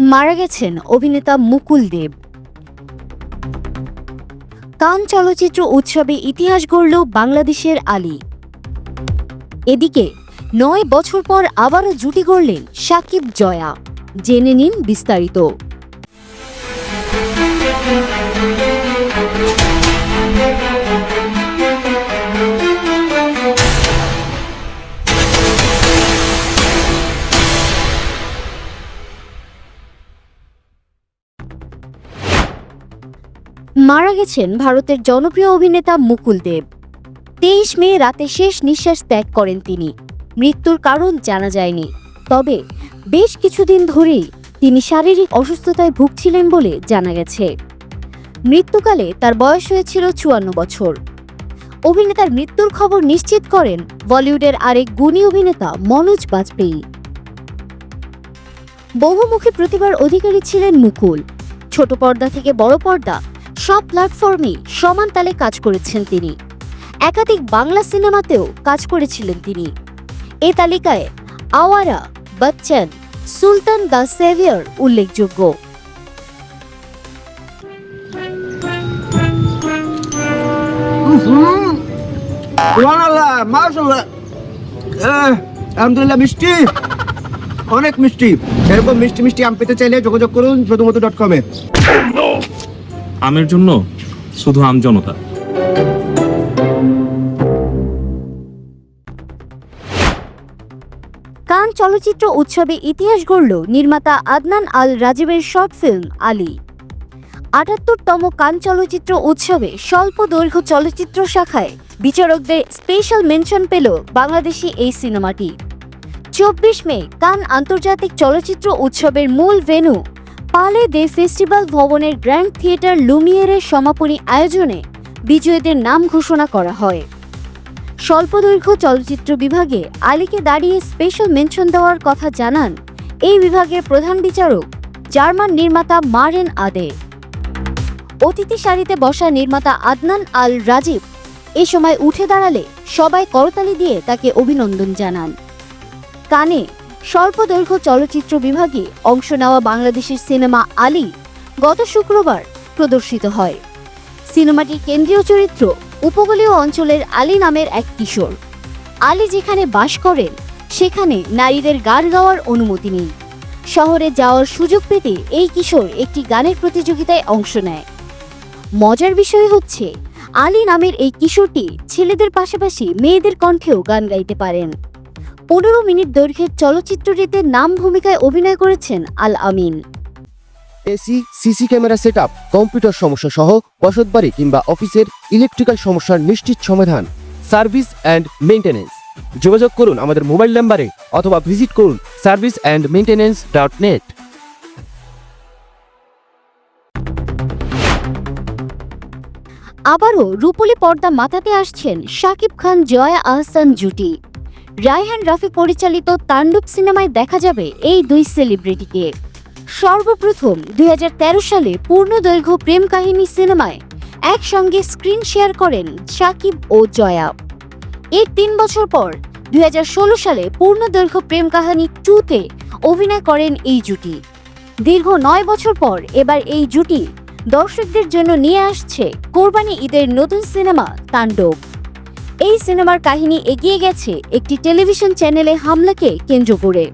মারা গেছেন অভিনেতা মুকুল দেব। কান চলচ্চিত্র উৎসবে ইতিহাস গড়ল বাংলাদেশের আলী। এদিকে নয় বছর পর আবারও জুটি গড়লেন সাকিব জয়া। জেনে নিন বিস্তারিত। মারা গেছেন ভারতের জনপ্রিয় অভিনেতা মুকুল দেব। তেইশ মে রাতে শেষ নিঃশ্বাস ত্যাগ করেন তিনি। মৃত্যুর কারণ জানা যায়নি। তবে বেশ কিছুদিন ধরেই তিনি শারীরিক অসুস্থতায় ভুগছিলেন বলে জানা গেছে। মৃত্যুকালে তার বয়স হয়েছিল চুয়ান্ন বছর। অভিনেতার মৃত্যুর খবর নিশ্চিত করেন বলিউডের আরেক গুণী অভিনেতা মনোজ বাজপেয়ী। বহুমুখী প্রতিভার অধিকারী ছিলেন মুকুল। ছোট পর্দা থেকে বড় পর্দা সব প্ল্যাটফর্মে সমান তালে কাজ করেছেন তিনি। একাধিক বাংলা সিনেমাতেও কাজ করেছিলেন তিনি। এ তালিকায় আওয়ারা বচ্চন, সুলতান দ্য সেভিয়ার উল্লেখযোগ্য। মিষ্টি। অনেক মিষ্টি। এরকম মিষ্টি মিষ্টি আম পেতে চাইলে যোগাযোগ করুন যদুমধু ডট কমে আমের জন্য শুধু আম জনতা। কান চলচ্চিত্র উৎসবে ইতিহাস গড়ল নির্মাতা আদনান আল রাজীবের শর্ট ফিল্ম আলী। আটাত্তরতম কান চলচ্চিত্র উৎসবে স্বল্প দৈর্ঘ্য চলচ্চিত্র শাখায় বিচারকদের স্পেশাল মেনশন পেল বাংলাদেশি এই সিনেমাটি। চব্বিশ মে কান আন্তর্জাতিক চলচ্চিত্র উৎসবের মূল ভেন্যু পালে দে ফেস্টিভ্যাল ভবনের গ্র্যান্ড থিয়েটার লুমিয়ারের সমাপনী আয়োজনে বিজয়ীদের নাম ঘোষণা করা হয়। স্বল্পদৈর্ঘ্য চলচ্চিত্র বিভাগে আলীকে দাঁড়িয়ে স্পেশাল মেনশন দেওয়ার কথা জানান এই বিভাগের প্রধান বিচারক, জার্মান নির্মাতা মারেন আদে। অতিথি সারিতে বসা নির্মাতা আদনান আল রাজীব এ সময় উঠে দাঁড়ালে সবাই করতালি দিয়ে তাকে অভিনন্দন জানান। কানে স্বল্পদৈর্ঘ্য চলচ্চিত্র বিভাগে অংশ নেওয়া বাংলাদেশের সিনেমা আলী গত শুক্রবার প্রদর্শিত হয়। সিনেমাটির কেন্দ্রীয় চরিত্র উপকূলীয় অঞ্চলের আলী নামের এক কিশোর। আলী যেখানে বাস করেন, সেখানে নারীদের গান গাওয়ার অনুমতি নেই। শহরে যাওয়ার সুযোগ পেতে এই কিশোর একটি গানের প্রতিযোগিতায় অংশ নেয়। মজার বিষয় হচ্ছে, আলী নামের এই কিশোরটি ছেলেদের পাশাপাশি মেয়েদের কণ্ঠেও গান গাইতে পারেন। পনেরো মিনিট দৈর্ঘ্যের চলচ্চিত্রটিতে নাম ভূমিকায় অভিনয় করেছেন Al Amin. AC CC camera setup computer সমস্যা সহ বসতবাড়ি কিংবা অফিসের ইলেকট্রিক্যাল সমস্যার নিশ্চিত সমাধান সার্ভিস অ্যান্ড মেইনটেনেন্স। যোগাযোগ করুন আমাদের মোবাইল নাম্বারে অথবা ভিজিট করুন service and maintenance dot net. আবারও রূপলি পর্দা মাথাতে আসছেন শাকিব খান জয়া আহসান জুটি। রায়হান রাফি পরিচালিত তাণ্ডব সিনেমায় দেখা যাবে এই দুই সেলিব্রিটিকে সর্বপ্রথম দুই হাজার তেরো সালে পূর্ণদৈর্ঘ্য প্রেম কাহিনী সিনেমায় একসঙ্গে স্ক্রিন শেয়ার করেন সাকিব ও জয়া। এর তিন বছর পর দুই হাজার ষোলো সালে পূর্ণদৈর্ঘ্য প্রেম কাহিনী টুতে অভিনয় করেন এই জুটি। দীর্ঘ নয় বছর পর এবার এই জুটি দর্শকদের জন্য নিয়ে আসছে কোরবানি ঈদের নতুন সিনেমা তাণ্ডব। এই সিনেমার কাহিনী এগিয়ে গেছে একটি টেলিভিশন চ্যানেলে হামলাকে কেন্দ্র করে।